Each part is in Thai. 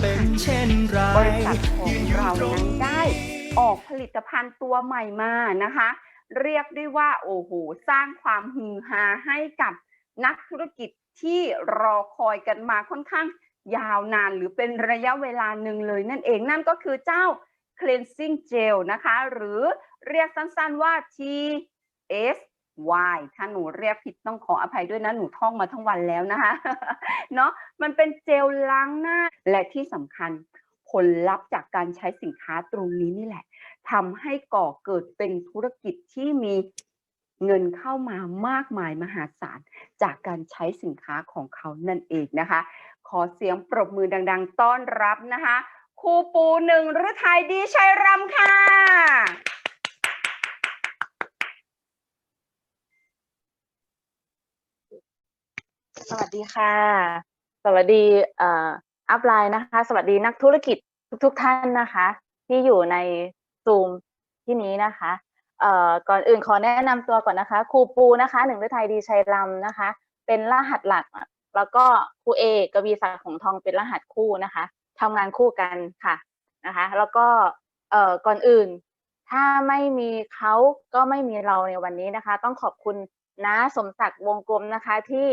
เป็นเช่นไรบริษัทของเรานั้นได้ออกผลิตภัณฑ์ตัวใหม่มานะคะ เรียกได้ว่าโอ้โหสร้างความฮือฮาให้กับนักธุรกิจที่รอคอยกันมาค่อนข้างยาวนานหรือเป็นระยะเวลาหนึ่งเลยนั่นเองนั่นก็คือเจ้า cleansing gel นะคะ หรือเรียกสั้นๆว่า T S TSY ถ้าหนูเรียกผิดต้องขออภัยด้วยนะหนูท่องมาทั้งวันแล้วนะคะเนาะมันเป็นเจลล้างหน้า และที่สำคัญผลลัพธ์จากการใช้สินค้าตรงนี้นี่แหละทำให้ก่อเกิดเป็นธุรกิจที่มีเงินเข้ามามากมายมหาศาล จากการใช้สินค้าของเขานั่นเองนะคะ ขอเสียงปรบมือดัง ๆ ต้อนรับนะคะครูปูหนึ่งฤทัยดีชัยรำค่ะ สวัสดีค่ะ สวัสดีอัพไลน์นะคะ สวัสดีนักธุรกิจทุกๆท่านนะคะ ที่อยู่ในซูมที่นี้นะคะเอ่อก่อนอื่นขอแนะนำตัวก่อนนะคะครูปูนะคะหนึ่งฤทัยดีชัยรำนะคะ เป็นรหัสหลัก แล้วก็ครูเอกวีศักดิ์ของทองเป็นรหัสคู่นะคะทำงานคู่กันค่ะนะคะ แล้วก็เอ่อก่อนอื่น ถ้าไม่มีเขาก็ไม่มีเราในวันนี้นะคะ ต้องขอบคุณน้าสมศักดิ์วงกลมนะคะที่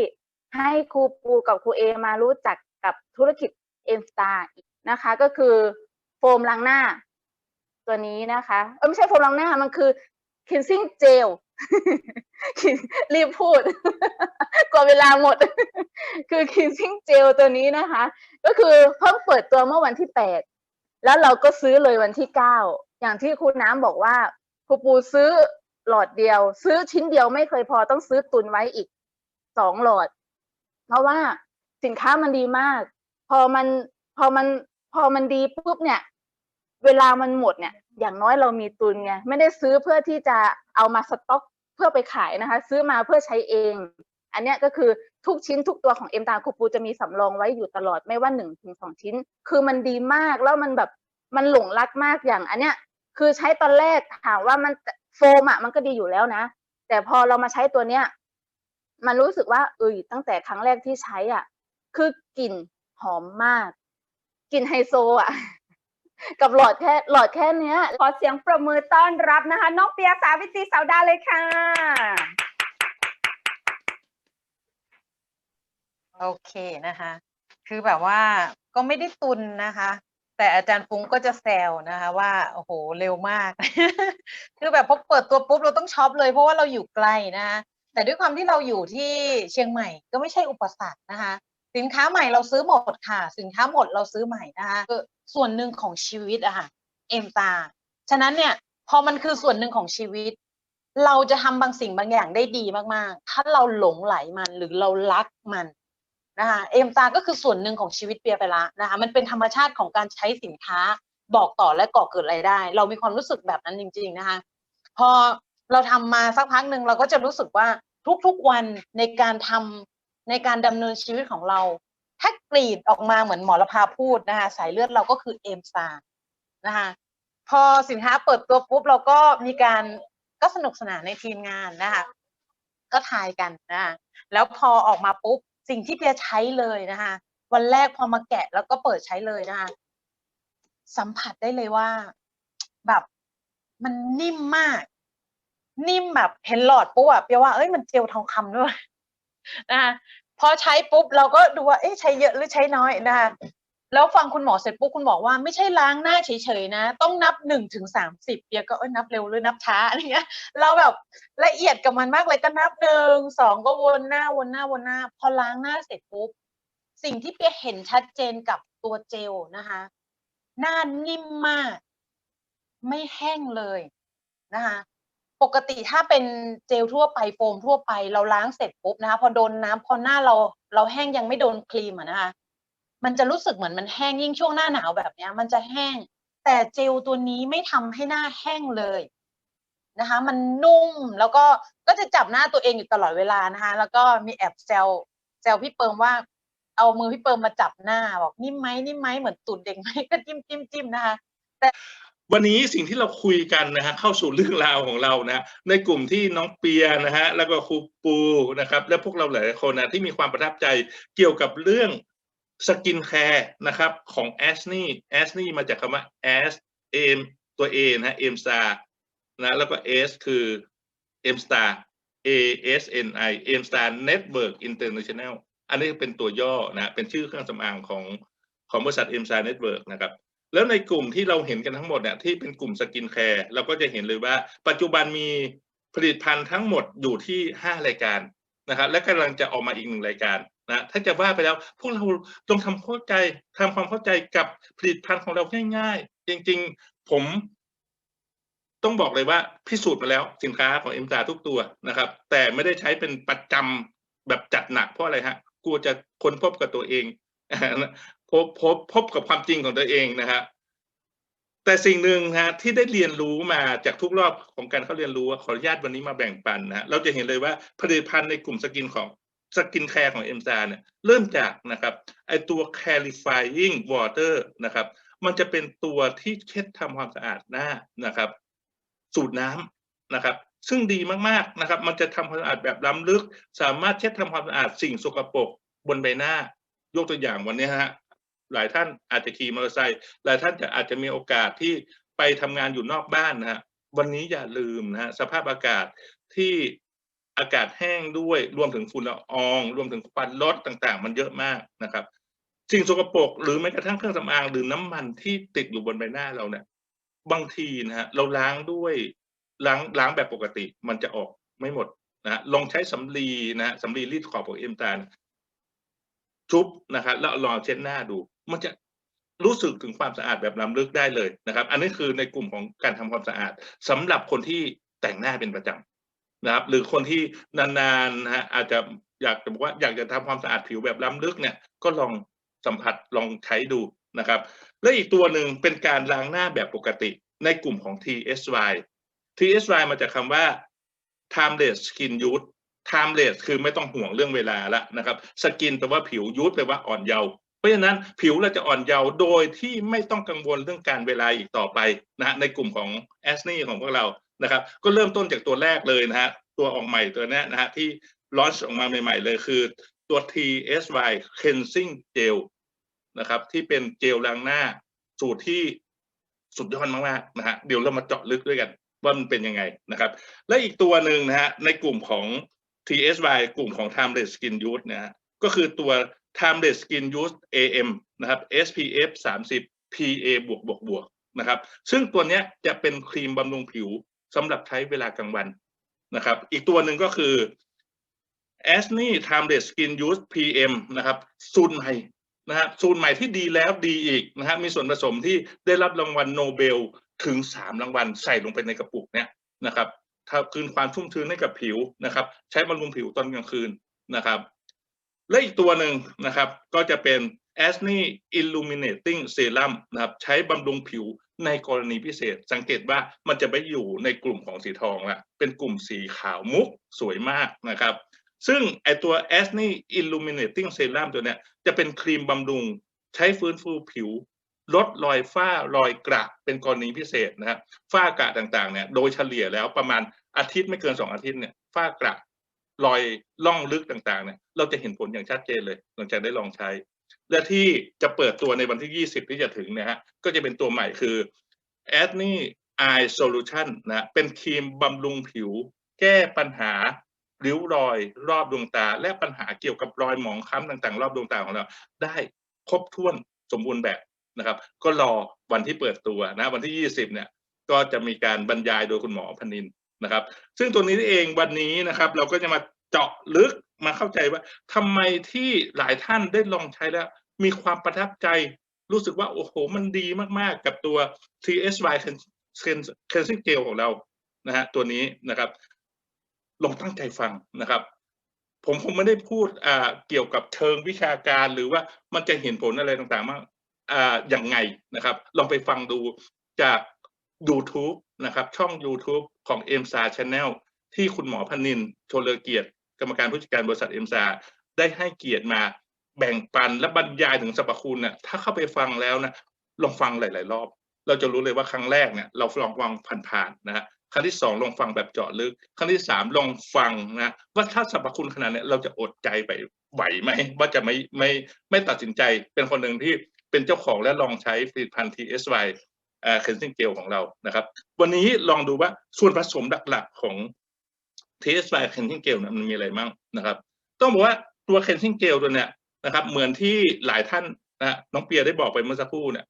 ให้ครูปูกับครูเอมารู้จักกับธุรกิจเอ็มสตาร์นะคะ ก็คือโฟมล้างหน้า ตัวนี้นะคะ เออไม่ใช่โฟมล้างหน้ามันคือ cleansing gel รีบพูดกลัวเวลาหมด คือ cleansing gel ตัวนี้นะคะ ก็คือเพิ่งเปิดตัวเมื่อวันที่แปดแล้วเราก็ซื้อเลยวันที่เก้าอย่างที่คุณน้ำบอกว่าครูปูซื้อหลอดเดียว ซื้อชิ้นเดียวไม่เคยพอต้องซื้อตุนไว้อีกสองหลอด เพราะว่าสินค้ามันดีมาก พอมันพอมันพอมันดีปุ๊บเนี่ย เวลามันหมดเนี่ย อย่างน้อยเรามีตุนไงไม่ได้ซื้อเพื่อที่จะเอามาสต็อกเพื่อไปขายนะคะ ซื้อมาเพื่อใช้เอง อันนี้ก็คือทุกชิ้นทุกตัวของเอ็มตาคูปูจะมีสำรองไว้อยู่ตลอดไม่ว่าหนึ่งถึงสองชิ้น คือมันดีมากแล้วมันแบบมันหลงรักมากอย่าง อันเนี้ย คือใช้ตอนแรกถามว่ามันโฟมอะมันก็ดีอยู่แล้วนะ แต่พอเรามาใช้ตัวเนี้ย มันรู้สึกว่าเออตั้งแต่ครั้งแรกที่ใช้อะ คือกลิ่นหอมมากกลิ่นไฮโซอะ กับหลอดแค่หลอดแค่เนี้ย ขอเสียงปรบมือต้อนรับนะคะ น้องเปียสาวิตรีสาวดาเลยค่ะ โอเคนะคะ คือแบบว่าก็ไม่ได้ตุนนะคะ แต่อาจารย์ฟุ้งก็จะแซวนะคะ ว่าโอ้โหเร็วมาก คือแบบพอเปิดตัวปุ๊บเราต้องช็อปเลยเพราะว่าเราอยู่ไกลนะคะ แต่ด้วยความที่เราอยู่ที่เชียงใหม่ก็ไม่ใช่อุปสรรคนะคะ สินค้าใหม่เราซื้อหมดค่ะ สินค้าหมดเราซื้อใหม่นะคะส่วนหนึ่งของชีวิตอะค่ะเอ็มตาฉะนั้นเนี่ยพอมันคือส่วนหนึ่งของชีวิต เราจะทำบางสิ่งบางอย่างได้ดีมากๆ ถ้าเราหลงไหลมันหรือเรารักมันนะคะเอ็มตาก็คือส่วนหนึ่งของชีวิตเปียไปละนะคะมันเป็นธรรมชาติของการใช้สินค้าบอกต่อและก่อเกิดรายได้ เรามีความรู้สึกแบบนั้นจริง ๆนะคะ พอเราทำมาสักพักหนึ่งเราก็จะรู้สึกว่า ทุกๆวันในการทำในการดำเนินชีวิตของเรา ถ้ากรีดออกมาเหมือนหมอละพาพูดนะคะสายเลือดเราก็คือเอ็มตานะคะพอสินค้าเปิดตัวปุ๊บเราก็มีการก็สนุกสนานในทีมงานนะคะก็ทายกันนะคะแล้วพอออกมาปุ๊บสิ่งที่เปียใช้เลยนะคะวันแรกพอมาแกะแล้วก็เปิดใช้เลยนะคะสัมผัสได้เลยว่า แบบมันนิ่มมาก นิ่มแบบเห็นหลอดปุ๊บอะเปียว่าเอ้ยมันเจลทองคำด้วยนะคะพอใช้ปุ๊บเราก็ดูว่าเอ๊ะใช้เยอะหรือใช้น้อยนะคะแล้วฟังคุณหมอเสร็จปุ๊บคุณบอกว่าไม่ใช่ล้างหน้าเฉยๆนะ ต้องนับหนึ่งถึงสามสิบเปียก็เอ้ยนับเร็วหรือนับช้าอะไรเงี้ย เราแบบละเอียดกับมันมากเลยก็นับหนึ่งสองก็วนหน้าวนหน้าวนหน้า พอล้างหน้าเสร็จปุ๊บสิ่งที่เปียเห็นชัดเจนกับตัวเจลนะคะ หน้านิ่มมาก ไม่แห้งเลยนะคะ ปกติถ้าเป็นเจลทั่วไปโฟมทั่วไปเราล้างเสร็จปุ๊บนะคะ พอโดนน้ำพอหน้าเราเราแห้งยังไม่โดนครีมอะนะคะมันจะรู้สึกเหมือนมันแห้งยิ่งช่วงหน้าหนาวแบบนี้มันจะแห้ง แต่เจลตัวนี้ไม่ทำให้หน้าแห้งเลยนะคะ มันนุ่มแล้วก็ก็จะจับหน้าตัวเองอยู่ตลอดเวลานะคะ แล้วก็มีแอบแซวแซวพี่เปิมว่า เอามือพี่เปิมมาจับหน้าบอกนิ่มไหมนิ่มไหมเหมือนตูดเด็กไหมก็จิ้มจิ้มจิ้มนะคะ แต่ วันนี้สิ่งที่เราคุยกันนะฮะเข้าสู่เรื่องราวของเรานะในกลุ่มที่น้องเปียนะฮะแล้วก็ครูปูนะครับ และพวกเราหลายๆคนนะที่มีความประทับใจเกี่ยวกับเรื่องสกินแคร์นะครับของแอสนี่แอสนี่มาจากคำว่า as m ตัว A นะฮะ m star นะแล้วก็ S คือ m star A S N I m star network international อันนี้เป็นตัวย่อนะเป็นชื่อเครื่องสำอางของของบริษัท m star network นะครับ แล้วในกลุ่มที่เราเห็นกันทั้งหมดเนี่ยที่เป็นกลุ่มสกินแคร์เราก็จะเห็นเลยว่า ปัจจุบันมีผลิตภัณฑ์ทั้งหมดอยู่ที่5รายการนะครับและกำลังจะออกมาอีกหนึ่งรายการนะถ้าจะว่าไปแล้วพวกเราต้องทำเข้าใจทำความเข้าใจกับผลิตภัณฑ์ของเราง่าย ๆ จริงๆ ผมต้องบอกเลยว่าพิสูจน์มาแล้วสินค้าของเอ็มตาทุกตัวนะครับ แต่ไม่ได้ใช้เป็นประจำแบบจัดหนักเพราะอะไรฮะกลัวจะค้นพบกับตัวเอง พบพบพบกับความจริงของตัวเองนะฮะแต่สิ่งหนึ่งฮะที่ได้เรียนรู้มาจากทุกรอบของการเข้าเรียนรู้ขออนุญาตวันนี้มาแบ่งปันนะฮะเราจะเห็นเลยว่าผลิตภัณฑ์ในกลุ่มสกินของสกินแคร์ของเอ็มซาเนี่ยเริ่มจากนะครับไอตัว clarifying water นะครับ มันจะเป็นตัวที่เช็ดทำความสะอาดหน้านะครับ สูตรน้ำนะครับ ซึ่งดีมากๆนะครับ มันจะทำความสะอาดแบบล้ำลึก สามารถเช็ดทำความสะอาดสิ่งสกปรกบนใบหน้ายกตัวอย่างวันนี้ฮะ หลายท่านอาจจะขี่มอเตอร์ไซค์หลายท่านจะอาจจะมีโอกาสที่ไปทำงานอยู่นอกบ้านนะฮะวันนี้อย่าลืมนะฮะสภาพอากาศที่อากาศแห้งด้วยรวมถึงฝุ่นละออง รวมถึงควันรถต่างๆ มันเยอะมากนะครับ สิ่งสกปรกหรือแม้กระทั่งเครื่องสำอางหรือน้ำมันที่ติดอยู่บนใบหน้าเราเนี่ยบางทีนะฮะเราล้างด้วยล้างล้างแบบปกติ มันจะออกไม่หมดนะฮะลองใช้สำลีนะฮะสำลีรีดขอบของเอ็มตาลชุบนะครับแล้วลองเช็ดหน้าดู มันจะรู้สึกถึงความสะอาดแบบล้ำลึกได้เลยนะครับ อันนี้คือในกลุ่มของการทำความสะอาดสำหรับคนที่แต่งหน้าเป็นประจำนะครับ หรือคนที่นานๆนะฮะอาจจะอยากจะบอกว่าอยากจะทำความสะอาดผิวแบบล้ำลึกเนี่ยก็ลองสัมผัสลองใช้ดูนะครับ และอีกตัวหนึ่งเป็นการล้างหน้าแบบปกติในกลุ่มของ TSY TSY มาจากคำว่า timeless skin youth timeless คือไม่ต้องห่วงเรื่องเวลาละนะครับ skin แปลว่าผิว youth แปลว่าอ่อนเยาว์ เพราะฉะนั้นผิวเราจะอ่อนเยาว์โดยที่ไม่ต้องกังวลเรื่องการเวลาอีกต่อไปนะฮะในกลุ่มของ a s n e ของพวกเรานะครับ ก็เริ่มต้นจากตัวแรกเลยนะฮะตัวออกใหม่ตัวนี้นะฮะที่ลอนช์ออกมาใหม่ ๆ เลยคือตัว TSY cleansing gel นะครับที่เป็นเจลล้างหน้าสูตรที่สุดยอดมากๆนะฮะเดี๋ยวเรามาเจาะลึกด้วยกันว่ามันเป็นยังไงนะครับ และอีกตัวหนึ่งนะฮะในกลุ่มของ TSY กลุ่มของ Timeless Skin Youth นะฮะก็คือตัว Timeless Skin Youth AM นะครับ SPF 30 PA บวกบวกบวกนะครับซึ่งตัวนี้จะเป็นครีมบำรุงผิวสำหรับใช้เวลากลางวันนะครับ อีกตัวหนึ่งก็คือ a s n e Timeless Skin Youth PM นะครับสูตรใหม่นะฮะสูตรใหม่ที่ดีแล้วดีอีกนะฮะมีส่วนผสมที่ได้รับรางวัลโนเบลถึงสามรางวัลใส่ลงไปในกระปุกเนี่ยนะครับถ้าคืนความชุ่มชื้นให้กับผิวนะครับ ใช้บำรุงผิวตอนกลางคืนนะครับ และอีกตัวหนึ่งนะครับก็จะเป็น a s n e Illuminating Serum นะครับใช้บำรุงผิวในกรณีพิเศษ สังเกตว่ามันจะไปอยู่ในกลุ่มของสีทองละเป็นกลุ่มสีขาวมุกสวยมากนะครับ ซึ่งไอตัว a s n e Illuminating Serum ตัวเนี้ยจะเป็นครีมบำรุงใช้ฟื้นฟูผิว ลดรอยฝ้ารอยกระเป็นกรณีพิเศษนะครับฝ้ากระต่างๆเนี่ยโดยเฉลี่ยแล้วประมาณอาทิตย์ไม่เกินสองอาทิตย์เนี่ยฝ้ากระ รอยล่องลึกต่างๆเนี่ยเราจะเห็นผลอย่างชัดเจนเลย หลังจากได้ลองใช้ และที่จะเปิดตัวในวันที่ 20 ที่จะถึงเนะฮะก็จะเป็นตัวใหม่คือ a d n e Eye Solution นะเป็นครีมบำรุงผิว แก้ปัญหาริ้วรอยรอบดวงตา และปัญหาเกี่ยวกับรอยหมองคล้ำต่างๆ รอบดวงตาของเรา ได้ครบถ้วนสมบูรณ์แบบนะครับ ก็รอวันที่เปิดตัวนะวันที่ 20 เนี่ยก็จะมีการบรรยายโดยคุณหมอพนิน นะครับ ซึ่งตัวนี้เองวันนี้นะครับ เราก็จะมาเจาะลึกมาเข้าใจว่าทำไมที่หลายท่านได้ลองใช้แล้ว มีความประทับใจ รู้สึกว่าโอ้โห มันดีมากๆกับตัว TSY Cleansing Gel ของเรานะฮะตัวนี้นะครับลองตั้งใจฟังนะครับ ผมคงไม่ได้พูดอ่าเกี่ยวกับเชิงวิชาการหรือว่ามันจะเห็นผลอะไรต่างๆมากอ่าอย่างไงนะครับ ลองไปฟังดูจาก YouTube นะครับ ช่อง YouTube ของ m s a Channel ที่คุณหมอพนินโชเลเกียรติ กรรมการผู้จัดการบริษัท m s a ได้ให้เกียรติมาแบ่งปันและบรรยายถึงสรรพคุณนะถ้าเข้าไปฟังแล้วนะลองฟังหลาย ๆ รอบ เราจะรู้เลยว่าครั้งแรกเนี่ยเราลองฟังผ่านๆนะฮะครั้งที่สองลองฟังแบบเจาะลึก ครั้งที่สามลองฟังนะว่าถ้าสรรพคุณขนาดนี้เราจะอดใจไปไหวไหมว่าจะไม่ไม่ไม่ตัดสินใจเป็นคนหนึ่งที่เป็นเจ้าของและลองใช้ผลิตภัณฑ์ TSY เอ่อเคนซิงเกลของเรานะครับ วันนี้ลองดูว่าส่วนผสมหลักๆของ TSY เคนซิงเกลเนี่ยมันมีอะไรบ้างนะครับ ต้องบอกว่าตัวเคนซิงเกลตัวเนี้ยนะครับ เหมือนที่หลายท่านนะน้องเปียได้บอกไปเมื่อสักครู่เนี่ย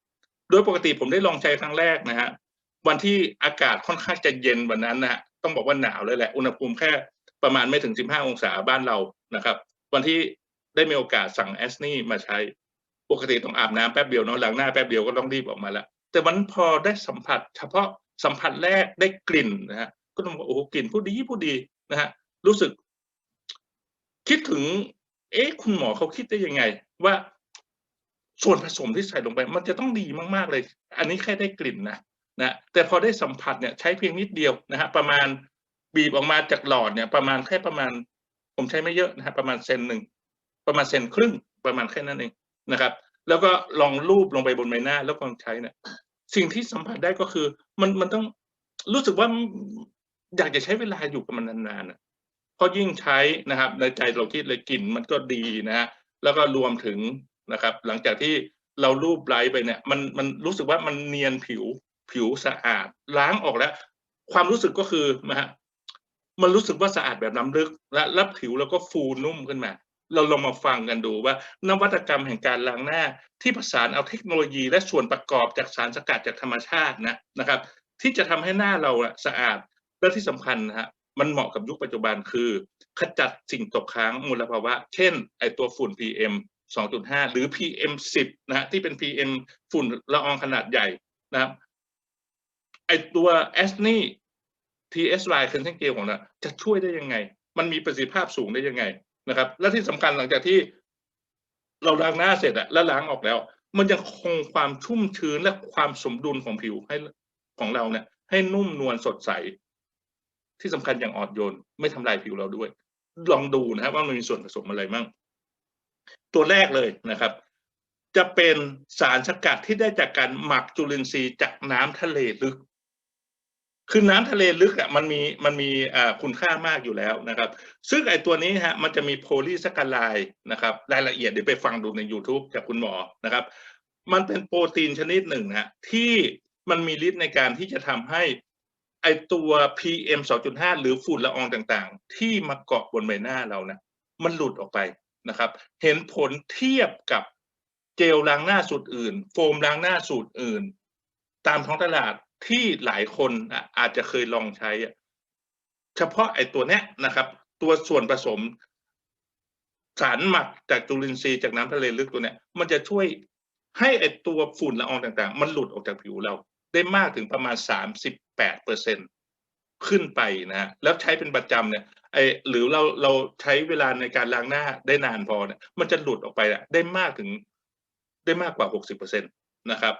โดยปกติผมได้ลองใช้ครั้งแรกนะฮะวันที่อากาศค่อนข้างจะเย็นวันนั้นนะฮะต้องบอกว่าหนาวเลยแหละ อุณหภูมิแค่ประมาณไม่ถึง 15 องศาบ้านเรานะครับ วันที่ได้มีโอกาสสั่งแอสนี่มาใช้ ปกติต้องอาบน้ำแป๊บเดียวเนาะล้างหน้าแป๊บเดียวก็ต้องรีบออกมาล้ว แต่วันนั้นพอได้สัมผัส เฉพาะสัมผัสแรกได้กลิ่นนะฮะก็ต้องบอกโอ้โหกลิ่นผู้ดีผู้ดีนะฮะรู้สึก คิดถึง เอ๊ะคุณหมอเขาคิดได้ยังไง ว่าส่วนผสมที่ใส่ลงไป มันจะต้องดีมากๆเลย อันนี้แค่ได้กลิ่นนะนะแต่พอได้สัมผัสเนี่ยใช้เพียงนิดเดียวนะฮะประมาณบีบออกมาจากหลอดเนี่ย ประมาณแค่ประมาณ ผมใช้ไม่เยอะนะฮะประมาณเซนหนึ่งประมาณเซนครึ่งประมาณแค่นั้นเองนะครับ แล้วก็ลองรูปลงไปบนใบหน้า แล้วก็ใช้เนี่ยสิ่งที่สัมผัสได้ก็คือ มันมันต้องรู้สึกว่าอยากจะใช้เวลาอยู่กับมันนานๆนะเพราะยิ่งใช้นะครับ ในใจเราคิดเลยกลิ่นมันก็ดีนะฮะแล้วก็รวมถึงนะครับ หลังจากที่เรารูปไลท์ไปเนี่ย มันมันรู้สึกว่ามันเนียนผิวผิวสะอาด ล้างออกแล้ว ความรู้สึกก็คือนะฮะมันรู้สึกว่าสะอาดแบบน้ำลึก และแล้วผิวเราก็ฟูนุ่มขึ้นมา เราลองมาฟังกันดูว่านวัตกรรมแห่งการล้างหน้า ที่ผสานเอาเทคโนโลยีและส่วนประกอบจากสารสกัดจากธรรมชาตินะนะครับ ที่จะทำให้หน้าเราสะอาดและที่สำคัญนะฮะมันเหมาะกับยุคปัจจุบันคือ ขจัดสิ่งตกค้างมลภาวะ เช่น ไอตัวฝุ่น PM 2.5 หรือ PM 10นะฮะที่เป็น PM ฝุ่นละอองขนาดใหญ่นะครับไอตัวแอสนี่ TSY เคนเซนเกลของเราจะช่วยได้ยังไง มันมีประสิทธิภาพสูงได้ยังไง นะครับ และที่สำคัญหลังจากที่เราล้างหน้าเสร็จอะแล้วล้างออกแล้ว มันยังคงความชุ่มชื้นและความสมดุลของผิวให้ของเราเนี่ย ให้นุ่มนวลสดใส ที่สำคัญอย่างอ่อนโยน ไม่ทำลายผิวเราด้วย ลองดูนะครับว่ามันมีส่วนผสมอะไรมั่งตัวแรกเลยนะครับ จะเป็นสารสกัดที่ได้จากการหมักจุลินทรีย์จากน้ำทะเลลึก คือน้ำทะเลลึกอะมันมีมันมีอ่าคุณค่ามากอยู่แล้วนะครับ ซึ่งไอตัวนี้ฮะมันจะมีโพลีสักกาไลนะครับรายละเอียดเดี๋ยวไปฟังดูใน YouTube จากคุณหมอนะครับ มันเป็นโปรตีนชนิดหนึ่งนะที่มันมีฤทธิ์ในการที่จะทำให้ไอตัว PM 2.5 หรือฝุ่นละอองต่างๆ ที่มาเกาะบนใบหน้าเรานะมันหลุดออกไปนะครับ เห็นผลเทียบกับเจลล้างหน้าสูตรอื่น โฟมล้างหน้าสูตรอื่น ตามท้องตลาด ที่หลายคนอาจจะเคยลองใช้อะเฉพาะไอ้ตัวเนี้ยนะครับ ตัวส่วนผสม สารหมักจากจุลินทรีย์จากน้ำทะเลลึกตัวเนี้ย มันจะช่วยให้ไอ้ตัวฝุ่นละอองต่างๆ มันหลุดออกจากผิวเรา ได้มากถึงประมาณสามสิบแปดเปอร์เซ็นขึ้นไปนะฮะแล้วใช้เป็นประจำเนี่ยไอหรือเราเราใช้เวลาในการล้างหน้าได้นานพอเนี่ยมันจะหลุดออกไปได้มากถึงได้มากกว่าหกสิบเปอร์เซ็นตนะครับ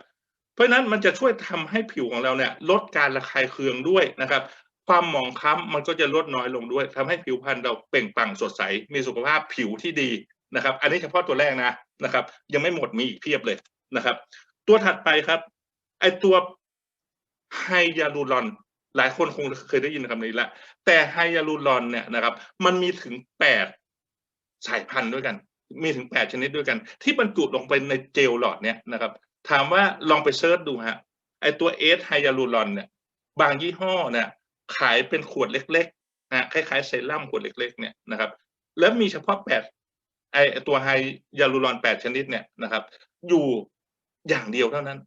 ราะฉะนั้นมันจะช่วยทำให้ผิวของเราเนี่ยลดการระคายเคืองด้วยนะครับ ความหมองคล้ำมันก็จะลดน้อยลงด้วยทำให้ผิวพรรณเราเปล่งปลั่งสดใส มีสุขภาพผิวที่ดีนะครับ อันนี้เฉพาะตัวแรกนะนะครับ ยังไม่หมดมีอีกเพียบเลยนะครับ ตัวถัดไปครับไอตัวไฮยาลูรอน หลายคนคงเคยได้ยินคำนี้แล้วแต่ไฮยาลูรอนเนี่ยนะครับ มันมีถึงแปดสายพันธุ์ด้วยกัน มีถึงแปดชนิดด้วยกัน ที่บรรจุลงไปในเจลหลอดเนี่ยนะครับ ถามว่าลองไปเซิร์ชดูฮะไอตัวเอสไฮยาลูรอนเนี่ย บางยี่ห้อเนี่ยขายเป็นขวดเล็กๆนะคล้ายๆเซรั่มขวดเล็ก ๆ เนี่ยนะครับ แล้วมีเฉพาะแปดไอตัวไฮยาลูรอนแปดชนิดเนี่ยนะครับ อยู่อย่างเดียวเท่านั้น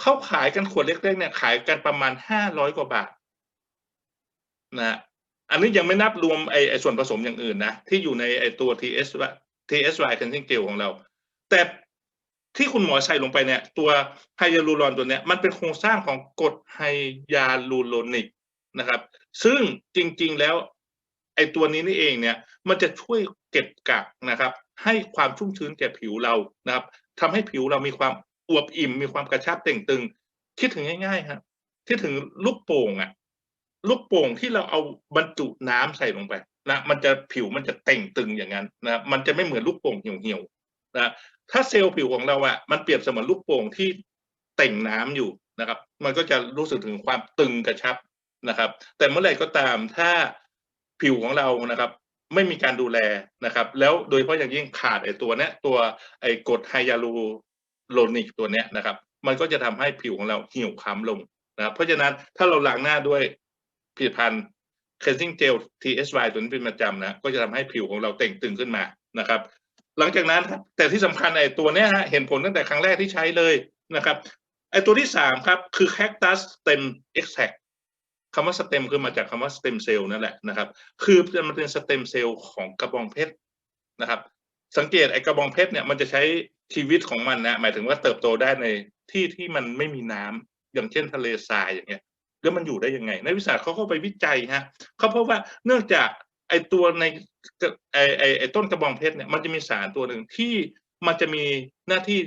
เขาขายกันขวดเล็กๆเนี่ยขายกันประมาณห้าร้อยกว่าบาทนะอันนี้ยังไม่นับรวมไอไอส่วนผสมอย่างอื่นนะ ที่อยู่ในไอตัว TS TSY cleansing gel ของเรา แต่ ที่คุณหมอใส่ลงไปเนี่ย ตัวไฮยาลูรอนตัวเนี้ยมันเป็นโครงสร้างของกรดไฮยาลูโรนิกนะครับ ซึ่งจริงๆแล้วไอตัวนี้นี่เองเนี่ยมันจะช่วยเก็บกักนะครับ ให้ความชุ่มชื้นแก่ผิวเรานะครับทำให้ผิวเรามีความอวบอิ่มมีความกระชับเต่งตึง คิดถึงง่ายๆครับคิดถึงลูกโป่งอะลูกโป่งที่เราเอาบรรจุน้ำใส่ลงไปนะมันจะผิวมันจะเต่งตึงอย่างนั้นนะมันจะไม่เหมือนลูกโป่งเหี่ยว นะถ้าเซลล์ผิวของเราอะมันเปรียบเสมือนลูกโป่งที่เต่งน้ำอยู่นะครับ มันก็จะรู้สึกถึงความตึงกระชับนะครับ แต่เมื่อไหร่ก็ตามถ้าผิวของเรานะครับ ไม่มีการดูแลนะครับ แล้วโดยเฉพาะอย่างยิ่งขาดไอ้ตัวเนี้ยตัวไอ้กรดไฮยาลูโรนิกตัวเนี้ยนะครับ มันก็จะทำให้ผิวของเราเหี่ยวคล้ำลงนะครับเพราะฉะนั้นถ้าเราล้างหน้าด้วยผลิตภัณฑ์ cleansing gel TSY ตัวนี้เป็นประจำนะก็จะทำให้ผิวของเราเต่งตึงขึ้นมานะครับ หลังจากนั้นครับแต่ที่สำคัญไอ้ตัวเนี้ยฮะเห็นผลตั้งแต่ครั้งแรกที่ใช้เลยนะครับไอ้ตัวที่สามครับคือ cactus stem extract คำว่า stem คือมาจากคำว่า stem cell นั่นแหละนะครับ คือมันเป็น stem cell ของกระบองเพชรนะครับ สังเกตไอ้กระบองเพชรเนี่ยมันจะใช้ชีวิตของมันนะหมายถึงว่าเติบโตได้ในที่ที่มันไม่มีน้ำอย่างเช่นทะเลทรายอย่างเงี้ยแล้วมันอยู่ได้ยังไงนักวิชาการเขาก็ไปวิจัยฮะเขาพบว่าเนื่องจาก อตัวในไอไอไอต้นกระบองเพชรเนี่ยมันจะมีสารตัวหนึ่งที่มันจะมีหน้าที่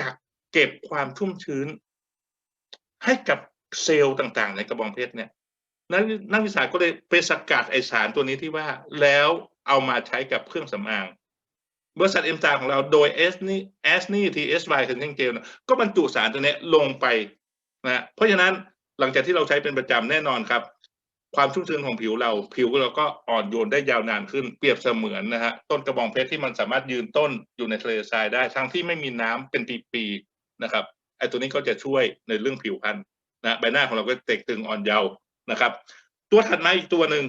กักเก็บความชุ่มชื้น ให้กับเซลล์ต่างๆ ในกระบองเพชรเนี่ยนักนักวิชาการก็เลยไปสกัดไอสารตัวนี้ที่ว่าแล้วเอามาใช้กับเครื่องสำอาง บริษัทเอ็มตาของเราโดยเอสนี่เอสนี่ทีเอสไวคันเทนเจลก็บรรจุสารตัวนี้ลงไปนะเพราะฉะนั้นหลังจากที่เราใช้เป็นประจำแน่นอนครับ ความชุ่มชื้นของผิวเรา ผิวเราก็อ่อนโยนได้ยาวนานขึ้นเปรียบเสมือนนะฮะต้นกระบองเพชรที่มันสามารถยืนต้นอยู่ในทะเลทรายได้ ทั้งที่ไม่มีน้ำเป็นปีๆนะครับไอ้ตัวนี้ก็จะช่วยในเรื่องผิวพรรณนะใบหน้าของเราก็เต่งตึงอ่อนเยาว์นะครับ ตัวถัดมาอีกตัวหนึ่ง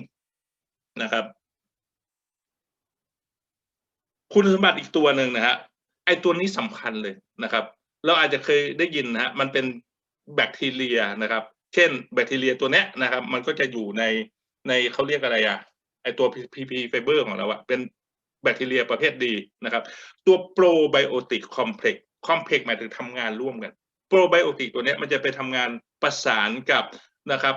นะครับ คุณสมบัติอีกตัวหนึ่งนะฮะไอตัวนี้สำคัญเลยนะครับ เราอาจจะเคยได้ยินนะฮะมันเป็นแบคทีเรียนะครับ เช่นแบคทีเรียตัวเนี้ยนะครับ มันก็จะอยู่ในในเขาเรียกอะไรอะไอตัว PP ไฟเบอร์ของเราอะเป็นแบคทีเรียประเภทดีนะครับ ตัวโปรไบโอติกคอมเพล็กซ์คอมเพล็กซ์หมายถึงทำงานร่วมกันโปรไบโอติกตัวเนี้ยมันจะไปทำงานประสานกับนะครับ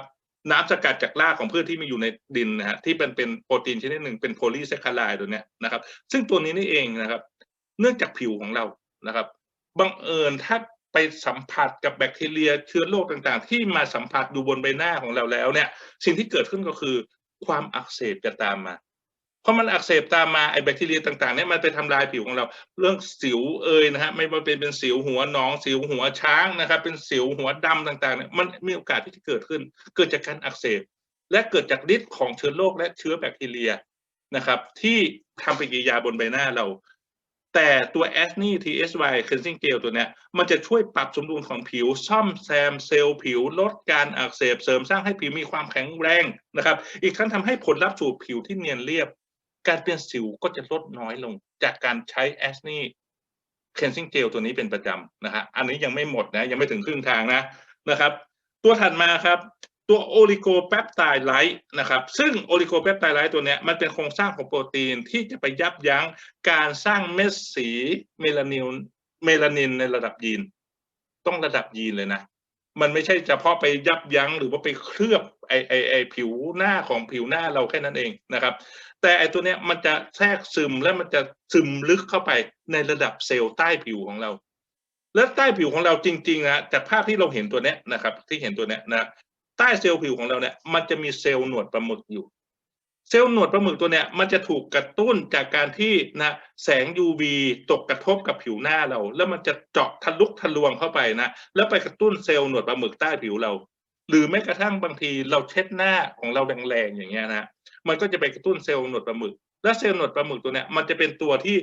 น้ำสกัดจากรากของพืชที่มีอยู่ในดินนะฮะที่เป็นเป็นโปรตีนชนิดหนึ่งเป็นโพลีแซคคาไลด์ตัวเนี้ยนะครับ ซึ่งตัวนี้นี่เองนะครับ เนื่องจากผิวของเรานะครับบังเอิญถ้า ไปสัมผัสกับแบคทีเรียเชื้อโรคต่างๆ ที่มาสัมผัสอยู่บนใบหน้าของเราแล้วเนี่ย สิ่งที่เกิดขึ้นก็คือความอักเสบจะตามมาเพราะมันอักเสบตามมาไอแบคทีเรียต่างๆเนี่ยมันไปทำลายผิวของเรา เรื่องสิวเอยนะฮะไม่ว่าเป็นเป็นสิวหัวน้อง สิวหัวช้างนะครับ เป็นสิวหัวดำต่างๆเนี่ยมันมีโอกาสที่จะเกิดขึ้น เกิดจากการอักเสบ และเกิดจากฤทธิ์ของเชื้อโรคและเชื้อแบคทีเรียนะครับ ที่ทำปฏิกิริยาบนใบหน้าเรา แต่ตัว a s n i TSY Cleansing Gel ตัวเนี้ยมันจะช่วยปรับสมดุลของผิว ซ่อมแซมเซลล์ผิว ลดการอักเสบเสริมสร้างให้ผิวมีความแข็งแรงนะครับ อีกทั้งทำให้ผลลัพธ์สู่ผิวที่เนียนเรียบ การเป็นสิวก็จะลดน้อยลง จากการใช้ a s n i Cleansing Gel ตัวนี้เป็นประจำนะฮะอันนี้ยังไม่หมดนะยังไม่ถึงครึ่งทางนะนะครับ ตัวถัดมาครับ ตัวโอลิโกแปปไตด์ไลท์นะครับ ซึ่งโอลิโกแปปไตด์ไลท์ตัวเนี้ยมันเป็นโครงสร้างของโปรตีนที่จะไปยับยั้งการสร้างเม็ดสีเมลานินเมลานินในระดับยีน ต้องระดับยีนเลยนะ มันไม่ใช่เฉพาะไปยับยั้งหรือว่าไปเคลือบไอไอไอผิวหน้าของผิวหน้าเราแค่นั้นเองนะครับ แต่ไอตัวเนี้ยมันจะแทรกซึมและมันจะซึมลึกเข้าไปในระดับเซลล์ใต้ผิวของเรา และใต้ผิวของเราจริงๆนะจากภาพที่เราเห็นตัวเนี้ยนะครับ ที่เห็นตัวเนี้ยนะ ใต้เซลล์ผิวของเราเนี่ยมันจะมีเซลล์หนวดปลาหมึกอยู่ เซลล์หนวดปลาหมึกตัวเนี้ยมันจะถูกกระตุ้นจากการที่นะแสง UV ตกกระทบกับผิวหน้าเรา แล้วมันจะเจาะทะลุทะลวงเข้าไปนะแล้วไปกระตุ้นเซลล์หนวดปลาหมึกใต้ผิวเรา หรือแม้กระทั่งบางทีเราเช็ดหน้าของเราแรงๆอย่างเงี้ยนะมันก็จะไปกระตุ้นเซลล์หนวดปลาหมึก และเซลล์หนวดปลาหมึกตัวเนี้ยมันจะเป็นตัวที่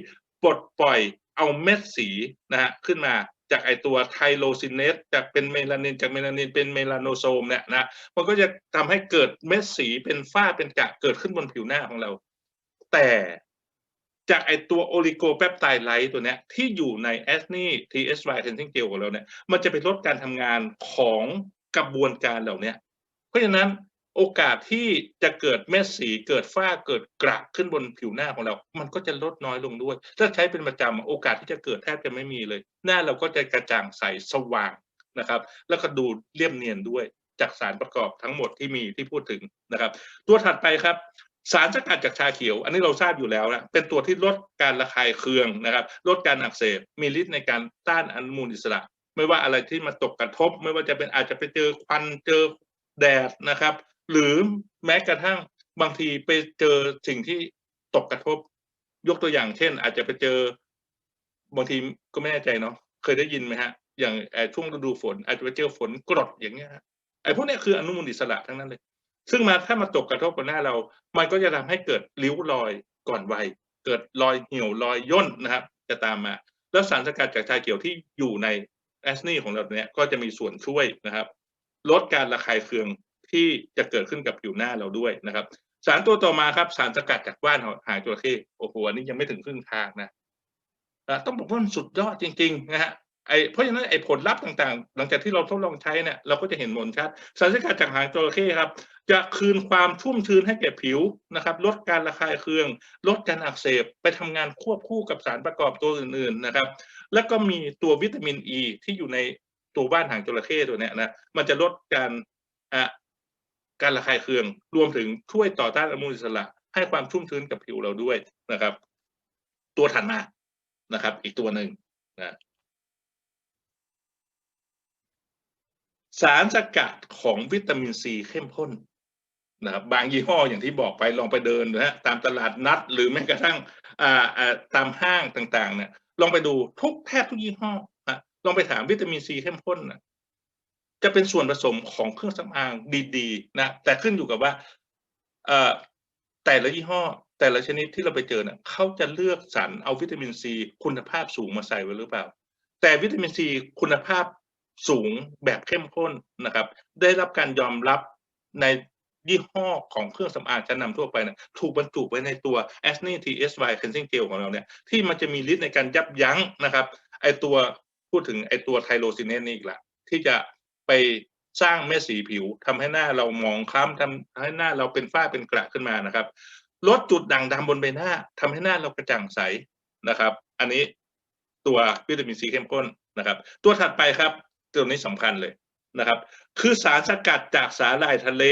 ปลดปล่อยเอาเม็ดสีนะฮะขึ้นมา จากไอตัวไทโลซินเนสจากเป็นเมลานินจากเมลานินเป็นเมลาโนโซมเนี่ยนะมันก็จะทำให้เกิดเม็ดสีเป็นฝ้าเป็นกระเกิดขึ้นบนผิวหน้าของเรา แต่จากไอตัวโอลิโกแปปไตด์ไลท์ตัวเนี้ยที่อยู่ในแอสนี TSY Cleansing Gel ของเราเนี่ยมันจะไปลดการทำงานของกระบวนการเหล่านี้เพราะฉะนั้น โอกาสที่จะเกิดเม็ดสีเกิดฝ้าเกิดกระขึ้นบนผิวหน้าของเรา มันก็จะลดน้อยลงด้วย ถ้าใช้เป็นประจำโอกาสที่จะเกิดแทบจะไม่มีเลย หน้าเราก็จะกระจ่างใสสว่างนะครับ แล้วก็ดูเรียบเนียนด้วยจากสารประกอบทั้งหมดที่มีที่พูดถึงนะครับ ตัวถัดไปครับ สารสกัดจากชาเขียว อันนี้เราทราบอยู่แล้วนะเป็นตัวที่ลดการระคายเคืองนะครับ ลดการอักเสบมีฤทธิ์ในการต้านอนุมูลอิสระ ไม่ว่าอะไรที่มาตกกระทบ ไม่ว่าจะเป็นอาจจะไปเจอควันเจอแดดนะครับ หรือแม้กระทั่งบางทีไปเจอสิ่งที่ตกกระทบ ยกตัวอย่างเช่น อาจจะไปเจอบางทีก็ไม่แน่ใจเนาะเคยได้ยินไหมฮะ อย่างเอ่อช่วงฤดูฝน อาจจะไปเจอฝนกรดอย่างเงี้ยไอ้พวกนี้คืออนุมูลอิสระทั้งนั้นเลย ซึ่งมาถ้ามาตกกระทบกับหน้าเรา มันก็จะทำให้เกิดริ้วรอยก่อนวัยเกิดรอยเหี่ยวรอยย่นนะครับ จะตามมา แล้วสารสกัดจากชาเขียวที่อยู่ในแอสนีของเราเนี่ยก็จะมีส่วนช่วยนะครับ ลดการระคายเคือง ที่จะเกิดขึ้นกับผิวหน้าเราด้วยนะครับ สารตัวต่อมาครับ สารสกัดจากว่านหางจระเข้โอ้โหอันนี้ยังไม่ถึงครึ่งทางนะอะต้องบอกว่ามันสุดยอดจริงๆนะฮะไอเพราะฉะนั้นไอผลลัพธ์ต่างๆ หลังจากที่เราทดลองใช้เนี่ยเราก็จะเห็นผลชัดสารสกัดจากหางจระเข้ครับ จะคืนความชุ่มชื้นให้แก่ผิวนะครับ ลดการระคายเคือง ลดการอักเสบไปทำงานควบคู่กับสารประกอบตัวอื่นๆนะครับ แล้วก็มีตัววิตามินอ e ีที่อยู่ในตัวบ้านหางจระเข้ตัวเนี้ยนะมันจะลดการอะ การระคายเคือง รวมถึงช่วยต่อต้านอนุมูลอิสระ ให้ความชุ่มชื้นกับผิวเราด้วยนะครับ ตัวถัดมานะครับ อีกตัวหนึ่งนะสารสกัดของวิตามินซีเข้มข้นนะครับบางยี่ห้ออย่างที่บอกไปลองไปเดินนะฮะตามตลาดนัด หรือแม้กระทั่งอ่าอ่าตามห้างต่างๆเนี่ยลองไปดูทุกแทบทุกยี่ห้อนะลองไปถามวิตามินซีเข้มข้นนะ จะเป็นส่วนผสมของเครื่องสำอางดีๆนะแต่ขึ้นอยู่กับว่าแต่ละยี่ห้อ แต่ละชนิดที่เราไปเจอเนี่ยเขาจะเลือกสรรเอาวิตามินซีคุณภาพสูงมาใส่ไว้หรือเปล่า แต่วิตามินซีคุณภาพสูงแบบเข้มข้นนะครับ ได้รับการยอมรับในยี่ห้อของเครื่องสำอางชั้นนำทั่วไปเนี่ยถูกบรรจุไว้ในตัว a s n i TSY Cleansing Gel ของเราเนี่ยที่มันจะมีฤทธิ์ในการยับยั้งนะครับไอตัวพูดถึงไอตัวไทโรซินเนสนี่อีกละที่จะ ไปสร้างเม็ดสีผิวทำให้หน้าเรามองคล้ำทำให้หน้าเราเป็นฝ้าเป็นกระขึ้นมานะครับ ลดจุดด่างดำบนใบหน้าทำให้หน้าเรากระจ่างใสนะครับ อันนี้ตัววิตามินซีเข้มข้นนะครับ ตัวถัดไปครับ ตัวนี้สำคัญเลยนะครับ คือสารสกัดจากสาหร่ายทะเล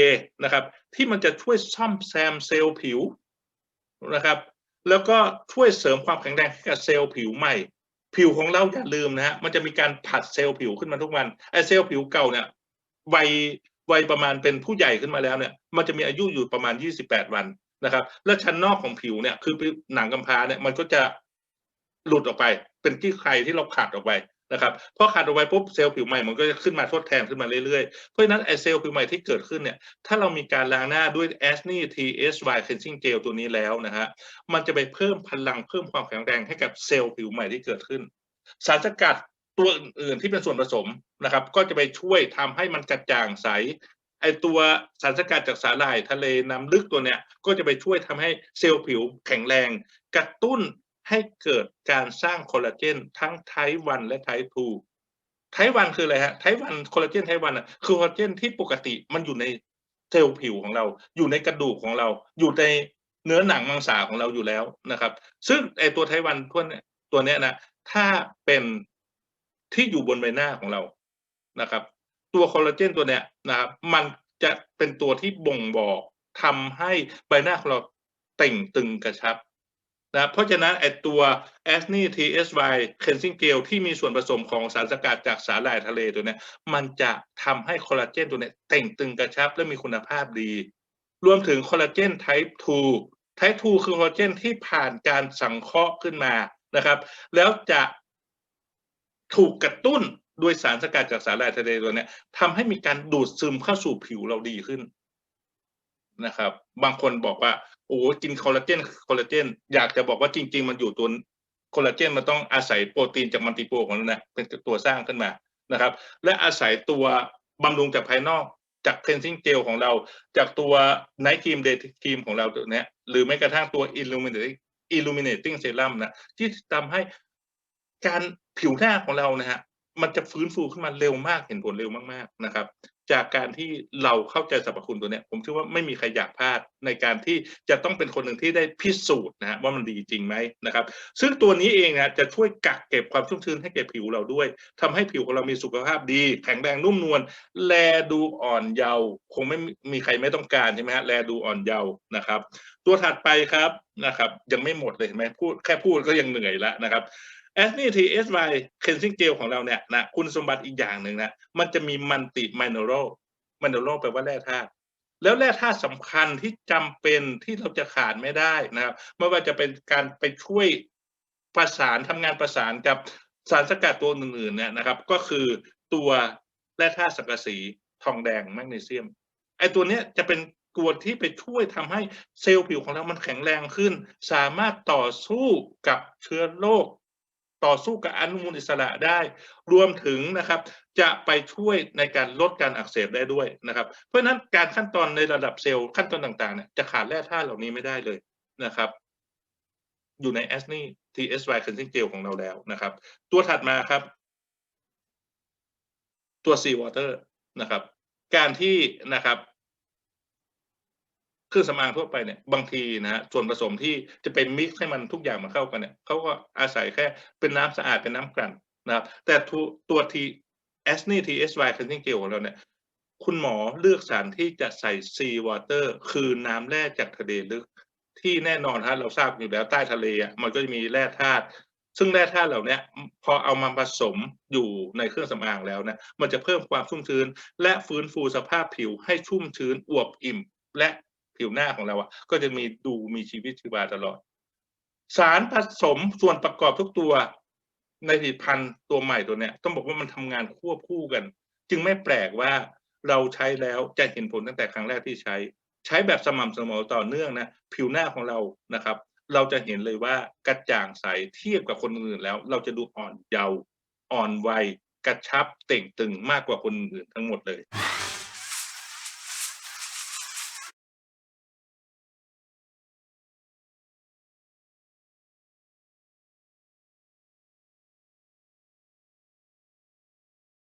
นะครับ ที่มันจะช่วยซ่อมแซมเซลล์ผิวนะครับ แล้วก็ช่วยเสริมความแข็งแรงให้กับเซลล์ผิวใหม่ ผิวของเราอย่าลืมนะฮะมันจะมีการผัดเซลล์ผิวขึ้นมาทุกวันไอเซลล์ผิวเก่าเนี่ยวัยวัยประมาณเป็นผู้ใหญ่ขึ้นมาแล้วเนี่ย มันจะมีอายุอยู่ประมาณ 28 วันนะครับ และชั้นนอกของผิวเนี่ยคือหนังกำพร้าเนี่ยมันก็จะหลุดออกไป เป็นที่ใครที่เราขาดออกไป นะครับพอขาดออกไปปุ๊บเซลล์ผิวใหม่มันก็จะขึ้นมาทดแทนขึ้นมาเรื่อยๆ เพราะฉะนั้นไอเซลล์ผิวใหม่ที่เกิดขึ้นเนี่ยถ้าเรามีการล้างหน้าด้วย a s n i TSY Cleansing Gel ตัวนี้แล้วนะฮะมันจะไปเพิ่มพลังเพิ่มความแข็งแรงให้กับเซลล์ผิวใหม่ที่เกิดขึ้น สารสกัดตัวอื่นๆที่เป็นส่วนผสมนะครับก็จะไปช่วยทำให้มันกระจ่างใสไอตัวสารสกัดจากสาหร่ายทะเลน้ำลึกตัวเนี้ยก็จะไปช่วยทำให้เซลล์ผิวแข็งแรง กระตุ้น ให้เกิดการสร้างคอลลาเจนทั้งไทป์วันและไทป์ทูไทป์วันคืออะไรฮะไทป์วันคอลลาเจนไทป์วันอะคือคอลลาเจนที่ปกติมันอยู่ในเซลล์ผิวของเรา อยู่ในกระดูกของเรา อยู่ในเนื้อหนังมังสาของเราอยู่แล้วนะครับ ซึ่งไอตัวไทป์วันตัวเนี้ยตัวเนี้ยนะถ้าเป็นที่อยู่บนใบหน้าของเรานะครับ ตัวคอลลาเจนตัวเนี้ยนะครับมันจะเป็นตัวที่บ่งบอกทำให้ใบหน้าของเราเต่งตึงกระชับ นะเพราะฉะนั้นไอตัว a s n i TSY Cleansing Gel ที่มีส่วนผสมของสารสกัดจากสาหร่ายทะเลตัวนี้มันจะทำให้คอลลาเจนตัวนี้เต่งตึงกระชับและมีคุณภาพดี รวมถึงคอลลาเจน Type 2 Type 2 คือคอลลาเจนที่ผ่านการสังเคราะห์ขึ้นมานะครับ แล้วจะถูกกระตุ้นด้วยสารสกัดจากสาหร่ายทะเลตัวนี้ทำให้มีการดูดซึมเข้าสู่ผิวเราดีขึ้น นะครับ บางคนบอกว่าโอ้กินคอลลาเจนคอลลาเจนอยากจะบอกว่าจริง ๆ มันอยู่ตัวคอลลาเจนมันต้องอาศัยโปรตีนจากมันติโปรของเรานะเป็นตัวสร้างขึ้นมานะครับ และอาศัยตัวบำรุงจากภายนอกจากเคลนซิ่งเจลของเรา จากตัวไนท์ครีมเดย์ครีมของเราตัวเนี้ยหรือแม้กระทั่งตัว illuminating illuminating serum นะที่ทำให้การผิวหน้าของเรานะฮะ มันจะฟื้นฟูขึ้นมาเร็วมากเห็นผลเร็วมากๆนะครับ จากการที่เราเข้าใจสรรพคุณตัวเนี้ยผมเชื่อว่าไม่มีใครอยากพลาดในการที่จะต้องเป็นคนหนึ่งที่ได้พิสูจน์นะฮะว่ามันดีจริงไหมนะครับ ซึ่งตัวนี้เองนะจะช่วยกักเก็บความชุ่มชื้นให้แก่ผิวเราด้วยทำให้ผิวของเรามีสุขภาพดี แข็งแรงนุ่มนวลแลดูอ่อนเยาว์คงไม่มีใครไม่ต้องการใช่ไหมฮะแลดูอ่อนเยาว์นะครับ ตัวถัดไปครับนะครับ ยังไม่หมดเลยเห็นไหมพูดแค่พูดก็ยังเหนื่อยแล้วนะครับ แอสนี่ทีเอสไวเคนซิงเจลของเราเนี่ยนะคุณสมบัติอีกอย่างหนึ่งนะมันจะมีมันติมินเนอรัลมินเนอรัลแปลว่าแร่ธาตุแล้วแร่ธาตุสำคัญที่จำเป็นที่เราจะขาดไม่ได้นะครับไม่ว่าจะเป็นการไปช่วยประสานทำงานประสานกับสารสกัดตัวอื่นๆเนี่ยนะครับ ก็คือตัวแร่ธาตุสังกะสีทองแดงแมกนีเซียมไอตัวเนี้ยจะเป็นตัวที่ไปช่วยทำให้เซลล์ผิวของเรามันแข็งแรงขึ้น สามารถต่อสู้กับเชื้อโรค ต่อสู้กับอนุมูลอิสระได้ รวมถึงนะครับ จะไปช่วยในการลดการอักเสบได้ด้วยนะครับ เพราะฉะนั้นการขั้นตอนในระดับเซลล์ขั้นตอนต่างๆเนี่ยจะขาดแร่ธาตุเหล่านี้ไม่ได้เลยนะครับ อยู่ใน a s n i TSY cleansing gel ของเราแล้วนะครับ ตัวถัดมาครับ ตัว sea water นะครับ การที่นะครับ ครื่องสำอางทั่วไปเนี่ยบางทีนะฮะส่วนผสมที่จะเป็นมิกซ์ให้มันทุกอย่างมาเข้ากันเนี่ยเขาก็อาศัยแค่เป็นน้ำสะอาดเป็นน้ำกลั่นนะครับแต่ตัวตัวที a s n i TSY cleansing gel ของเราเนี่ยคุณหมอเลือกสารที่จะใส่ sea water คือน้ำแร่จากทะเลลึก ที่แน่นอนฮะเราทราบอยู่แล้วใต้ทะเลอะมันก็จะมีแร่ธาตุซึ่งแร่ธาตุเหล่านี้พอเอามาผสมอยู่ในเครื่องสำอางแล้วนะมันจะเพิ่มความชุ่มชื้น และฟื้นฟูสภาพผิวให้ชุ่มชื้นอวบอิ่ม และ ผิวหน้าของเราอะก็จะมีดูมีชีวิตชีวาตลอด สารผสมส่วนประกอบทุกตัว ในผลิตภัณฑ์ตัวใหม่ตัวเนี้ยต้องบอกว่ามันทำงานควบคู่กัน จึงไม่แปลกว่าเราใช้แล้วจะเห็นผลตั้งแต่ครั้งแรกที่ใช้ ใช้แบบสม่ำเสมอต่อเนื่องนะผิวหน้าของเรานะครับ เราจะเห็นเลยว่ากระจ่างใสเทียบกับคนอื่นแล้ว เราจะดูอ่อนเยาว์อ่อนวัยกระชับเต่งตึงมากกว่าคนอื่นทั้งหมดเลย